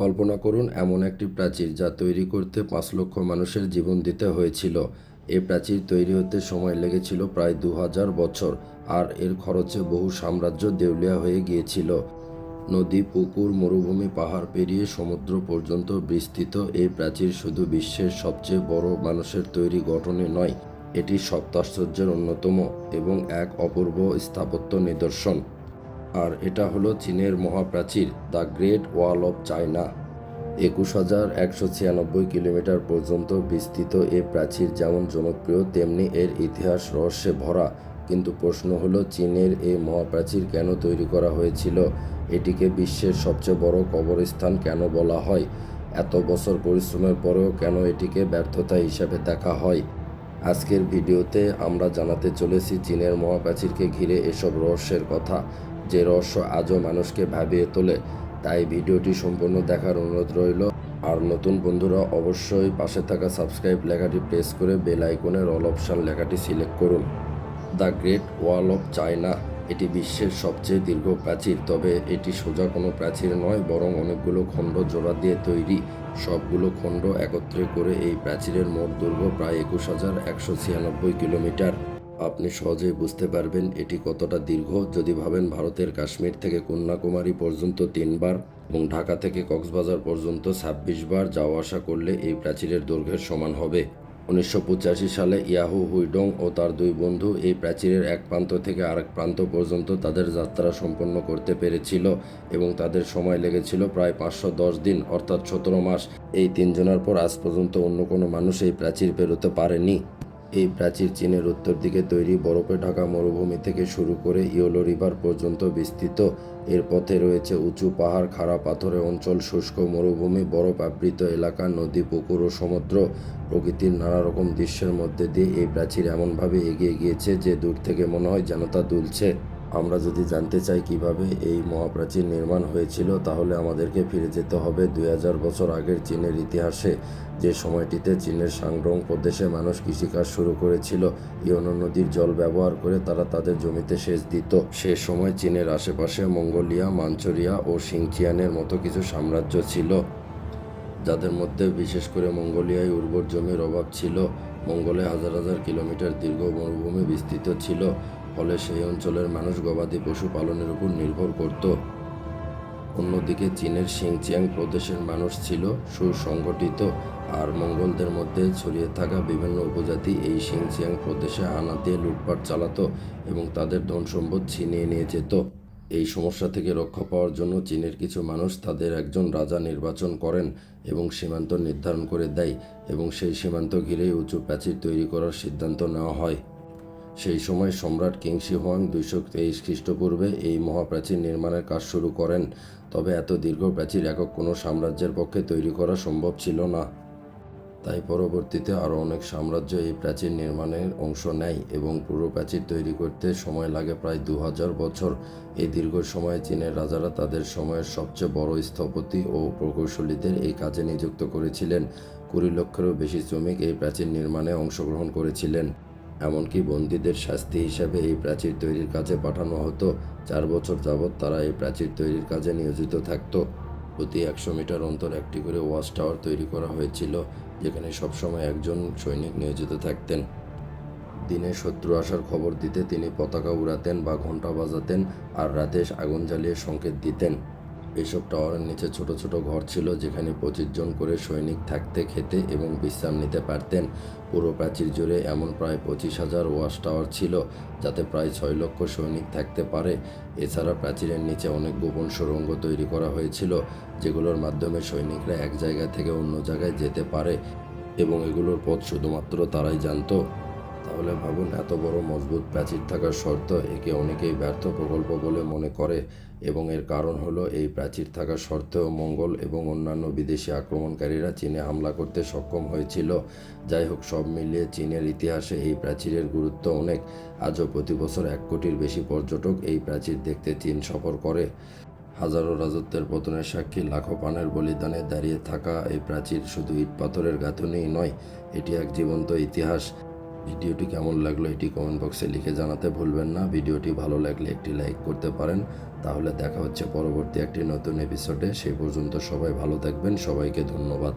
কল্পনা করুন, এমন একটি প্রাচীর যা তৈরি করতে পাঁচ লক্ষ মানুষের জীবন দিতে হয়েছিল। এই প্রাচীর তৈরি হতে সময় লেগেছিল প্রায় দু হাজার বছর, আর এর খরচে বহু সাম্রাজ্য দেউলিয়া হয়ে গিয়েছিল। নদী, পুকুর, মরুভূমি, পাহাড় পেরিয়ে সমুদ্র পর্যন্ত বিস্তৃত। এই প্রাচীর শুধু বিশ্বের সবচেয়ে বড় মানুষের তৈরি গঠনে নয়, এটি সপ্তাশ্চর্যের অন্যতম এবং এক অপূর্ব স্থাপত্য নিদর্শন। আর এটা হলো চীনের মহাপ্রাচীর, the Great Wall of China. একুশ হাজার একশো ছিয়ানব্বই কিলোমিটার পর্যন্ত বিস্তৃত এ প্রাচীর যেমন জনপ্রিয়, তেমনি এর ইতিহাস রহস্যে ভরা। কিন্তু প্রশ্ন হলো, চীনের এই মহাপ্রাচীর কেন তৈরি করা হয়েছিল? এটিকে বিশ্বের সবচেয়ে বড় কবরস্থান কেন বলা হয়? এত বছর পরিশ্রমের পরেও কেন এটিকে ব্যর্থতা হিসাবে দেখা হয়? আজকের ভিডিওতে আমরা জানাতে চলেছি, চীনের মহাপ্রাচীরকে ঘিরে এসব রহস্যের কথা। যে রহস্য আজও মানুষকে ভাবিয়ে তোলে, তাই ভিডিওটি সম্পূর্ণ দেখার অনুরোধ রইল। আর নতুন বন্ধুরা, অবশ্যই পাশে থাকা সাবস্ক্রাইব লেখাটি প্রেস করে বেল আইকনের অল অপশান লেখাটি সিলেক্ট করুন। The Great Wall of China, এটি বিশ্বের সবচেয়ে দীর্ঘ প্রাচীর, তবে এটি সোজা কোনো প্রাচীর নয়, বরং অনেকগুলো খণ্ড জোড়া দিয়ে তৈরি। সবগুলো খণ্ড একত্রে করে এই প্রাচীরের মোট দৈর্ঘ্য প্রায় একুশ হাজার একশো ছিয়ানব্বই কিলোমিটার। আপনি সহজেই বুঝতে পারবেন এটি কতটা দীর্ঘ। যদি ভাবেন ভারতের কাশ্মীর থেকে কন্যাকুমারী পর্যন্ত তিনবার এবং ঢাকা থেকে কক্সবাজার পর্যন্ত ছাব্বিশ বার যাওয়া আসা করলে এই প্রাচীরের দৈর্ঘ্যের সমান হবে। উনিশশো পঁচাশি সালে ইয়াহু হুইডং ও তার দুই বন্ধু এই প্রাচীরের এক প্রান্ত থেকে আরেক প্রান্ত পর্যন্ত তাদের যাত্রা সম্পন্ন করতে পেরেছিল এবং তাদের সময় লেগেছিল প্রায় পাঁচশো দশ দিন, অর্থাৎ সতেরো মাস। এই তিনজনের পর আজ পর্যন্ত অন্য কোনো মানুষ এই প্রাচীর পেরোতে পারেনি। এই প্রাচীর চীনের উত্তর দিকে তৈরি বরফে ঢাকা মরুভূমি থেকে শুরু করে ইয়োলো রিভার পর্যন্ত বিস্তৃত। এর পথে রয়েছে উঁচু পাহাড়, খাড়া পাথরে অঞ্চল, শুষ্ক মরুভূমি, বরফ আবৃত এলাকা, নদী, পুকুর ও সমুদ্র। প্রকৃতির নানা রকম দৃশ্যের মধ্যে দিয়ে এই প্রাচীর এমনভাবে এগিয়ে গিয়েছে যে দূর থেকে মনে হয় যেন তা দুলছে। আমরা যদি জানতে চাই কীভাবে এই মহাপ্রাচীর নির্মাণ হয়েছিল, তাহলে আমাদেরকে ফিরে যেতে হবে দুই হাজার বছর আগের চীনের ইতিহাসে, যে সময়টিতে চীনের সাংডং প্রদেশে মানুষ কৃষিকাজ শুরু করেছিল। ইয়নো নদীর জল ব্যবহার করে তারা তাদের জমিতে সেচ দিত। সে সময় চীনের আশেপাশে মঙ্গোলিয়া, মাঞ্চুরিয়া ও সিংচিয়ানের মতো কিছু সাম্রাজ্য ছিল, যাদের মধ্যে বিশেষ করে মঙ্গোলিয়ায় উর্বর জমির অভাব ছিল। মঙ্গলে হাজার হাজার কিলোমিটার দীর্ঘ মরুভূমি বিস্তৃত ছিল। ফলে সেই অঞ্চলের মানুষ গবাদি পশু পালনের উপর নির্ভর করত। অন্যদিকে চীনের সিংচিয়াং প্রদেশের মানুষ ছিল সুসংগঠিত আর মঙ্গলদের মধ্যে ছড়িয়ে থাকা বিভিন্ন উপজাতি এই সিংচিয়াং প্রদেশে হানা দিয়ে লুটপাট চালাতো এবং তাদের ধন সম্পদ ছিনিয়ে নিয়ে যেত। এই সমস্যা থেকে রক্ষা পাওয়ার জন্য চীনের কিছু মানুষ তাদের একজন রাজা নির্বাচন করেন এবং সীমান্ত নির্ধারণ করে দেয় এবং সেই সীমান্ত ঘিরেই উঁচু প্রাচীর তৈরি করার সিদ্ধান্ত নেওয়া হয়। সেই সময় সম্রাট কিংশি হোয়াং দুইশো তেইশ খ্রিস্টপূর্বে এই মহাপ্রাচীর নির্মাণের কাজ শুরু করেন। তবে এত দীর্ঘ প্রাচীর একক কোনো সাম্রাজ্যের পক্ষে তৈরি করা সম্ভব ছিল না। তাই পরবর্তীতে আরও অনেক সাম্রাজ্য এই প্রাচীর নির্মাণের অংশ নেয় এবং পুরো প্রাচীর তৈরি করতে সময় লাগে প্রায় দু হাজার বছর। এই দীর্ঘ সময়ে চীনের রাজারা তাদের সময়ের সবচেয়ে বড় স্থপতি ও প্রকৌশলীদের এই কাজে নিযুক্ত করেছিলেন। কুড়ি লক্ষেরও বেশি শ্রমিক এই প্রাচীর নির্মাণে অংশগ্রহণ করেছিলেন। এমনকি বন্দীদের শাস্তি হিসাবে এই প্রাচীর তৈরির কাজে পাঠানো হতো। চার বছর যাবৎ তারা এই প্রাচীর তৈরির কাজে নিয়োজিত থাকত। প্রতি একশো মিটার অন্তর একটি করে ওয়াচ টাওয়ার তৈরি করা হয়েছিল, যেখানে সবসময় একজন সৈনিক নিয়োজিত থাকতেন। দিনে শত্রু আসার খবর দিতে তিনি পতাকা উড়াতেন বা ঘণ্টা বাজাতেন আর রাতে আগুন জ্বালিয়ে সংকেত দিতেন। এসব টাওয়ারের নিচে ছোট ছোট ঘর ছিল যেখানে পঁচিশ জন করে সৈনিক থাকতে, খেতে এবং বিশ্রাম নিতে পারতেন। পুরো প্রাচীর জুড়ে এমন প্রায় পঁচিশ হাজার ওয়াশ টাওয়ার ছিল, যাতে প্রায় ছয় লক্ষ সৈনিক থাকতে পারে। এছাড়া প্রাচীরের নিচে অনেক গোপন সুড়ঙ্গ তৈরি করা হয়েছিল, যেগুলোর মাধ্যমে সৈনিকরা এক জায়গা থেকে অন্য জায়গায় যেতে পারে এবং এগুলোর পথ শুধুমাত্র তারাই জানতো। তাহলে ভাবুন, এত বড় মজবুত প্রাচীর থাকার শর্ত একে অনেকেই ব্যর্থ প্রকল্প বলে মনে করে এবং এর কারণ হলো এই প্রাচীর থাকা সত্ত্বেও মঙ্গল এবং অন্যান্য বিদেশি আক্রমণকারীরা চীনে হামলা করতে সক্ষম হয়েছিল। যাই হোক, সব মিলিয়ে চীনের ইতিহাসে এই প্রাচীরের গুরুত্ব অনেক। আজও প্রতি বছর এক কোটির বেশি পর্যটক এই প্রাচীর দেখতে চীন সফর করে। হাজারো রাজত্বের পতনের সাক্ষী লাখো পানের বলিদানে দাঁড়িয়ে থাকা এই প্রাচীর শুধু ইট পাথরের গাঁথনিই নয়, এটি এক জীবন্ত ইতিহাস। ভিডিওটি কেমন লাগল এটি কমেন্ট বক্সে লিখে জানাতে ভুলবেন না। ভিডিওটি ভালো লাগলে একটি লাইক করতে পারেন। তাহলে দেখা হচ্ছে পরবর্তী একটি নতুন এপিসোডে সেই পর্যন্ত সবাই ভালো থাকবেন। সবাইকে ধন্যবাদ।